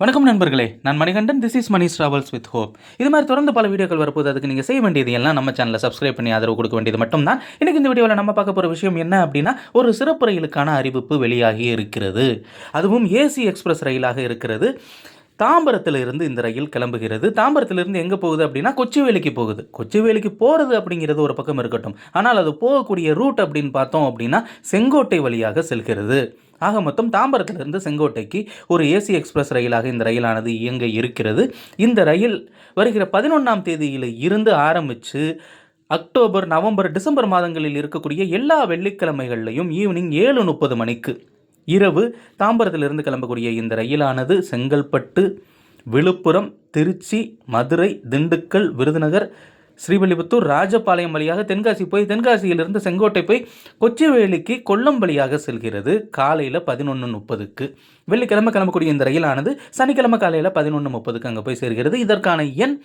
வணக்கம் நண்பர்களே. நான் Manikandan this is Mani's travels with hope இது மாதிரி தொடர்ந்து பல வீடியோக்கள் வரப்போது அதுக்கு நீங்கள் செய்ய வேண்டியது எல்லாம் நம்ம சேனலை சப்ஸ்கிரைப் பண்ணி ஆதரவு கொடுக்க வேண்டியது மட்டும்தான். இன்னைக்கு இந்த வீடியோவில் நம்ம பார்க்க போகிற விஷயம் என்ன அப்படின்னா ஒரு சிறப்பு ரயிலுக்கான அறிவிப்பு வெளியாகி இருக்கிறது. அதுவும் ஏசி எக்ஸ்பிரஸ் ரயிலாக இருக்கிறது. தாம்பரத்திலிருந்து இந்த ரயில் கிளம்புகிறது. தாம்பரத்திலிருந்து எங்கே போகுது அப்படின்னா கொச்சிவேலிக்கு போகுது. கொச்சிவேலிக்கு போகிறது அப்படிங்கிறது ஒரு பக்கம் இருக்கட்டும். ஆனால் அது போகக்கூடிய ரூட் அப்படின்னு பார்த்தோம் அப்படின்னா செங்கோட்டை வழியாக செல்கிறது. ஆக மொத்தம் தாம்பரத்திலிருந்து செங்கோட்டைக்கு ஒரு ஏசி எக்ஸ்பிரஸ் ரயிலாக இந்த ரயிலானது இயங்க இருக்கிறது. இந்த ரயில் வருகிற பதினொன்றாம் தேதியில் இருந்து ஆரம்பித்து அக்டோபர் நவம்பர் டிசம்பர் மாதங்களில் இருக்கக்கூடிய எல்லா வெள்ளிக்கிழமைகள்லையும் ஈவினிங் ஏழு முப்பது மணிக்கு இரவு தாம்பரத்திலிருந்து கிளம்பக்கூடிய இந்த ரயிலானது செங்கல்பட்டு விழுப்புரம் திருச்சி மதுரை திண்டுக்கல் விருதுநகர் ஸ்ரீவில்லிபுத்தூர் ராஜபாளையம் வழியாக தென்காசி போய் தென்காசியிலிருந்து செங்கோட்டை போய் கொச்சிவேலிக்கு கொல்லம் வழியாக செல்கிறது. காலையில் பதினொன்று முப்பதுக்கு. வெள்ளிக்கிழமை கிளம்பக்கூடிய இந்த ரயிலானது சனிக்கிழமை காலையில் பதினொன்று முப்பதுக்கு அங்கே போய் சேர்கிறது. இதற்கான எண்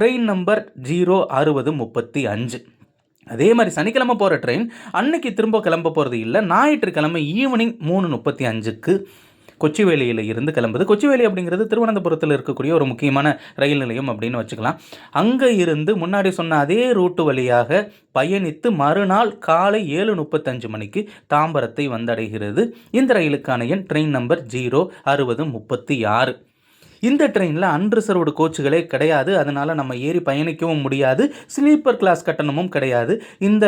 ட்ரெயின் நம்பர் ஜீரோ அறுபது முப்பத்தி அஞ்சு. அதே மாதிரி சனிக்கிழமை போகிற ட்ரெயின் அன்னைக்கு திரும்ப கிளம்ப போகிறது இல்லை. ஞாயிற்றுக்கிழமை ஈவினிங் மூணு முப்பத்தி அஞ்சுக்கு. கொச்சிவேலியில் இருந்து கிளம்புது. கொச்சிவேலி அப்படிங்கிறது திருவனந்தபுரத்தில் இருக்கக்கூடிய ஒரு முக்கியமான ரயில் நிலையம் அப்படின்னு வச்சுக்கலாம். அங்கே இருந்து முன்னாடி சொன்ன அதே ரூட்டு வழியாக பயணித்து மறுநாள் காலை ஏழு முப்பத்தஞ்சு மணிக்கு தாம்பரத்தை வந்தடைகிறது. இந்த ரயிலுக்கான எண் ட்ரெயின் நம்பர் ஜீரோ அறுபது முப்பத்தி ஆறு. இந்த ட்ரெயினில் அன்ரிசர்வ்டு கோச்சுகளே கிடையாது. அதனால் நம்ம ஏறி பயணிக்கவும் முடியாது. ஸ்லீப்பர் கிளாஸ் கட்டணமும் கிடையாது. இந்த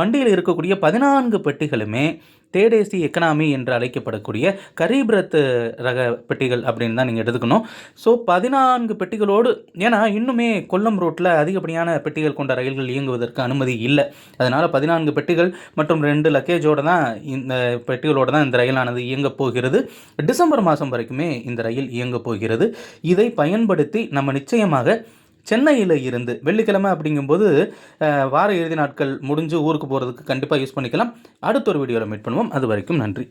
வண்டியில் இருக்கக்கூடிய பதினான்கு பெட்டிகளுமே தேடேசி எக்கனாமி என்று அழைக்கப்படக்கூடிய கரீப்ரத் ரக பெட்டிகள் அப்படின்னு தான் நீங்கள் எடுத்துக்கணும். ஸோ பதினான்கு பெட்டிகளோடு ஏன்னா இன்னுமே கொல்லம் ரோட்டில் அதிகப்படியான பெட்டிகள் கொண்ட ரயில்கள் இயங்குவதற்கு அனுமதி இல்லை. அதனால் பதினான்கு பெட்டிகள் மற்றும் ரெண்டு லக்கேஜோடு தான் இந்த பெட்டிகளோடு தான் இந்த ரயிலானது இயங்கப் போகிறது. டிசம்பர் மாதம் வரைக்குமே இந்த ரயில் இயங்கப் போகிறது. இதை பயன்படுத்தி நம்ம நிச்சயமாக சென்னையில் இருந்து வெள்ளிக்கிழமை அப்படிங்கும்போது வார இறுதி நாட்கள் முடிஞ்சு ஊருக்கு போகிறதுக்கு கண்டிப்பாக யூஸ் பண்ணிக்கலாம். அடுத்த ஒரு வீடியோவில் மீட் பண்ணுவோம். அது வரைக்கும் நன்றி.